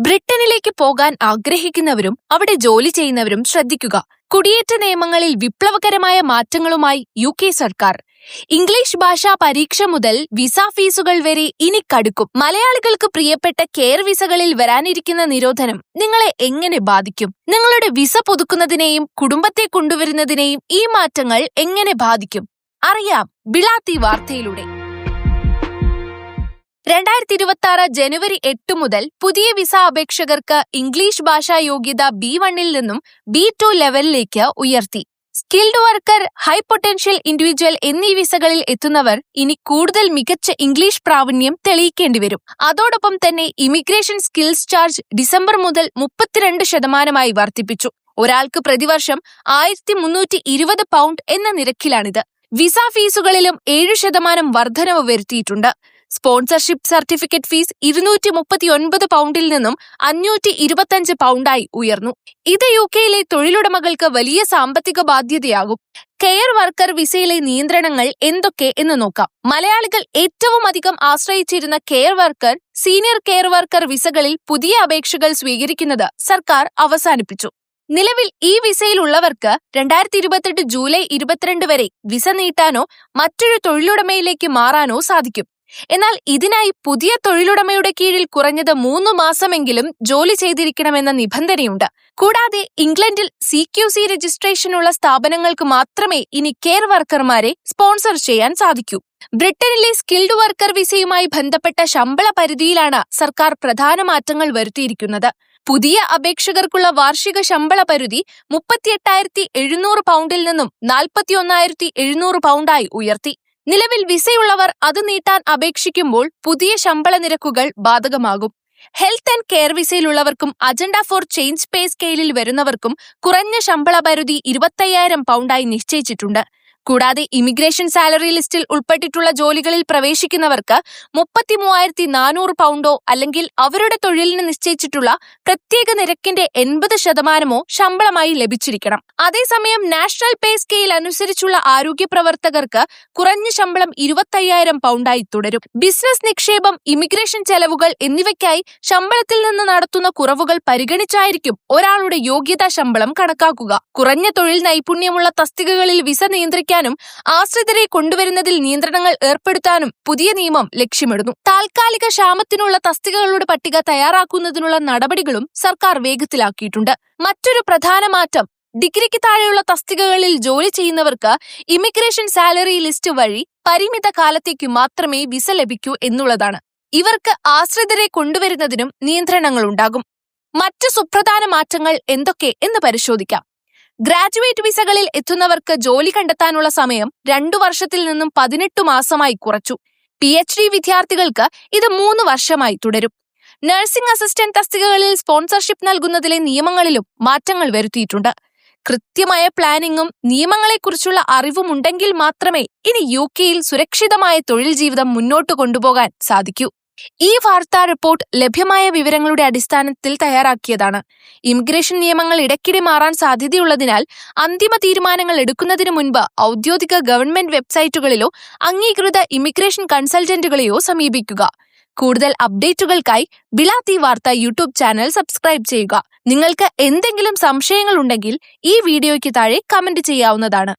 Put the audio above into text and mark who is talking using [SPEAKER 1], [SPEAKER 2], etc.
[SPEAKER 1] ബ്രിട്ടനിലേക്ക് പോകാൻ ആഗ്രഹിക്കുന്നവരും അവിടെ ജോലി ചെയ്യുന്നവരും ശ്രദ്ധിക്കുക. കുടിയേറ്റ നിയമങ്ങളിൽ വിപ്ലവകരമായ മാറ്റങ്ങളുമായി യു കെ സർക്കാർ. ഇംഗ്ലീഷ് ഭാഷാ പരീക്ഷ മുതൽ വിസ ഫീസുകൾ വരെ ഇനി കടുക്കും. മലയാളികൾക്ക് പ്രിയപ്പെട്ട കെയർ വിസകളിൽ വരാനിരിക്കുന്ന നിരോധനം നിങ്ങളെ എങ്ങനെ ബാധിക്കും? നിങ്ങളുടെ വിസ പുതുക്കുന്നതിനെയും കുടുംബത്തെ കൊണ്ടുവരുന്നതിനെയും ഈ മാറ്റങ്ങൾ എങ്ങനെ ബാധിക്കും? അറിയാം ബിളാത്തി വാർത്തയിലൂടെ. രണ്ടായിരത്തി ഇരുപത്തി ആറ് ജനുവരി എട്ട് മുതൽ പുതിയ വിസ അപേക്ഷകർക്ക് ഇംഗ്ലീഷ് ഭാഷാ യോഗ്യത ബി വണ്ണിൽ നിന്നും ബി ടു ലെവലിലേക്ക് ഉയർത്തി. Skilled worker high potential individual എന്നീ വിസകളിൽ എത്തുന്നവർ ഇനി കൂടുതൽ മികച്ച ഇംഗ്ലീഷ് പ്രാവീണ്യം തെളിയിക്കേണ്ടി വരും അതോടൊപ്പം തന്നെ ഇമിഗ്രേഷൻ സ്കിൽസ് ചാർജ് ഡിസംബർ മുതൽ മുപ്പത്തിരണ്ട് ശതമാനമായി വർദ്ധിപ്പിച്ചു. ഒരാൾക്ക് പ്രതിവർഷം ആയിരത്തി മുന്നൂറ്റി ഇരുപത് പൗണ്ട് എന്ന നിരക്കിലാണിത്. വിസ ഫീസുകളിലും ഏഴു ശതമാനം വർധനവ് വരുത്തിയിട്ടുണ്ട്. സ്പോൺസർഷിപ്പ് സർട്ടിഫിക്കറ്റ് ഫീസ് ഇരുന്നൂറ്റി മുപ്പത്തി ഒൻപത് പൗണ്ടിൽ നിന്നും അഞ്ഞൂറ്റി ഇരുപത്തഞ്ച് പൗണ്ടായി ഉയർന്നു. ഇത് യു കെയിലെ തൊഴിലുടമകൾക്ക് വലിയ സാമ്പത്തിക ബാധ്യതയാകും. കെയർ വർക്കർ വിസയിലെ നിയന്ത്രണങ്ങൾ എന്തൊക്കെ എന്ന് നോക്കാം. മലയാളികൾ ഏറ്റവും അധികം ആശ്രയിച്ചിരുന്ന care worker senior care worker വിസകളിൽ പുതിയ അപേക്ഷകൾ സ്വീകരിക്കുന്നത് സർക്കാർ അവസാനിപ്പിച്ചു. നിലവിൽ ഈ വിസയിലുള്ളവർക്ക് രണ്ടായിരത്തി ഇരുപത്തെട്ട് ജൂലൈ ഇരുപത്തിരണ്ട് വരെ വിസ നീട്ടാനോ മറ്റൊരു തൊഴിലുടമയിലേക്ക് മാറാനോ സാധിക്കും. എന്നാൽ ഇതിനായി പുതിയ തൊഴിലുടമയുടെ കീഴിൽ കുറഞ്ഞത് മൂന്ന് മാസമെങ്കിലും ജോലി ചെയ്തിരിക്കണമെന്ന നിബന്ധനയുണ്ട്. കൂടാതെ ഇംഗ്ലണ്ടിൽ സി ക്യു സി രജിസ്ട്രേഷനുള്ള സ്ഥാപനങ്ങൾക്ക് മാത്രമേ ഇനി കെയർ വർക്കർമാരെ സ്പോൺസർ ചെയ്യാൻ സാധിക്കൂ. ബ്രിട്ടനിലെ സ്കിൽഡ് വർക്കർ വിസയുമായി ബന്ധപ്പെട്ട ശമ്പള പരിധിയിലാണ് സർക്കാർ പ്രധാന മാറ്റങ്ങൾ വരുത്തിയിരിക്കുന്നത്. പുതിയ അപേക്ഷകർക്കുള്ള വാർഷിക ശമ്പള പരിധി മുപ്പത്തിയെട്ടായിരത്തി എഴുന്നൂറ് പൗണ്ടിൽ നിന്നും നാൽപ്പത്തിയൊന്നായിരത്തി എഴുന്നൂറ് പൗണ്ടായി ഉയർത്തി. നിലവിൽ വിസയുള്ളവർ അത് നീട്ടാൻ അപേക്ഷിക്കുമ്പോൾ പുതിയ ശമ്പള നിരക്കുകൾ ബാധകമാകും. ഹെൽത്ത് ആൻഡ് കെയർ വിസയിലുള്ളവർക്കും അജണ്ട ഫോർ ചേഞ്ച് പേ സ്കെയിലിൽ വരുന്നവർക്കും കുറഞ്ഞ ശമ്പള പരിധി ഇരുപത്തയ്യായിരം പൗണ്ടായി നിശ്ചയിച്ചിട്ടുണ്ട്. കൂടാതെ ഇമിഗ്രേഷൻ സാലറി ലിസ്റ്റിൽ ഉൾപ്പെട്ടിട്ടുള്ള ജോലികളിൽ പ്രവേശിക്കുന്നവർക്ക് മുപ്പത്തി മൂവായിരത്തി നാനൂറ് പൗണ്ടോ അല്ലെങ്കിൽ അവരുടെ തൊഴിലിന് നിശ്ചയിച്ചിട്ടുള്ള പ്രത്യേക നിരക്കിന്റെ എൺപത് ശതമാനമോ ശമ്പളമായി ലഭിച്ചിരിക്കണം. അതേസമയം നാഷണൽ പേ സ്കെയിൽ അനുസരിച്ചുള്ള ആരോഗ്യ പ്രവർത്തകർക്ക് കുറഞ്ഞ ശമ്പളം ഇരുപത്തയ്യായിരം പൗണ്ടായി തുടരും. ബിസിനസ് നിക്ഷേപം ഇമിഗ്രേഷൻ ചെലവുകൾ എന്നിവയ്ക്കായി ശമ്പളത്തിൽ നിന്ന് നടത്തുന്ന കുറവുകൾ പരിഗണിച്ചായിരിക്കും ഒരാളുടെ യോഗ്യതാ ശമ്പളം കണക്കാക്കുക. കുറഞ്ഞ തൊഴിൽ നൈപുണ്യമുള്ള തസ്തികകളിൽ വിസ നിയന്ത്രിക്കാനും ആശ്രിതരെ കൊണ്ടുവരുന്നതിൽ നിയന്ത്രണങ്ങൾ ഏർപ്പെടുത്താനും പുതിയ നിയമം ലക്ഷ്യമിടുന്നു. താൽക്കാലിക ക്ഷാമത്തിനുള്ള തസ്തികകളുടെ പട്ടിക തയ്യാറാക്കുന്നതിനുള്ള നടപടികളും സർക്കാർ വേഗത്തിലാക്കിയിട്ടുണ്ട്. മറ്റൊരു പ്രധാന മാറ്റം ഡിഗ്രിക്ക് താഴെയുള്ള തസ്തികകളിൽ ജോലി ചെയ്യുന്നവർക്ക് ഇമിഗ്രേഷൻ സാലറി ലിസ്റ്റ് വഴി പരിമിത കാലത്തേക്ക് മാത്രമേ വിസ ലഭിക്കൂ എന്നുള്ളതാണ്. ഇവർക്ക് ആശ്രിതരെ കൊണ്ടുവരുന്നതിനും നിയന്ത്രണങ്ങളുണ്ടാകും. മറ്റ് സുപ്രധാന മാറ്റങ്ങൾ എന്തൊക്കെ എന്ന് പരിശോധിക്കാം. ഗ്രാജുവേറ്റ് വിസകളിൽ എത്തുന്നവർക്ക് ജോലി കണ്ടെത്താനുള്ള സമയം രണ്ടു വർഷത്തിൽ നിന്നും പതിനെട്ട് മാസമായി കുറച്ചു. പി എച്ച് ഡി വിദ്യാർത്ഥികൾക്ക് ഇത് മൂന്ന് വർഷമായി തുടരും. നഴ്സിംഗ് അസിസ്റ്റന്റ് തസ്തികകളിൽ സ്പോൺസർഷിപ്പ് നൽകുന്നതിലെ നിയമങ്ങളിലും മാറ്റങ്ങൾ വരുത്തിയിട്ടുണ്ട്. കൃത്യമായ പ്ലാനിങ്ങും നിയമങ്ങളെക്കുറിച്ചുള്ള അറിവും ഉണ്ടെങ്കിൽ മാത്രമേ ഇനി യു കെയിൽ സുരക്ഷിതമായ തൊഴിൽ ജീവിതം മുന്നോട്ട് കൊണ്ടുപോകാൻ സാധിക്കൂ. ഈ വാർത്താ റിപ്പോർട്ട് ലഭ്യമായ വിവരങ്ങളുടെ അടിസ്ഥാനത്തിൽ തയ്യാറാക്കിയതാണ്. ഇമിഗ്രേഷൻ നിയമങ്ങൾ ഇടയ്ക്കിടെ മാറാൻ സാധ്യതയുള്ളതിനാൽ അന്തിമ തീരുമാനങ്ങൾ എടുക്കുന്നതിന് മുൻപ് ഔദ്യോഗിക ഗവൺമെന്റ് വെബ്സൈറ്റുകളിലോ അംഗീകൃത ഇമിഗ്രേഷൻ കൺസൾട്ടന്റുകളെയോ സമീപിക്കുക. കൂടുതൽ അപ്ഡേറ്റുകൾക്കായി ബിലാത്തി വാർത്ത യൂട്യൂബ് ചാനൽ സബ്സ്ക്രൈബ് ചെയ്യുക. നിങ്ങൾക്ക് എന്തെങ്കിലും സംശയങ്ങൾ ഉണ്ടെങ്കിൽ ഈ വീഡിയോയ്ക്ക് താഴെ കമന്റ് ചെയ്യാവുന്നതാണ്.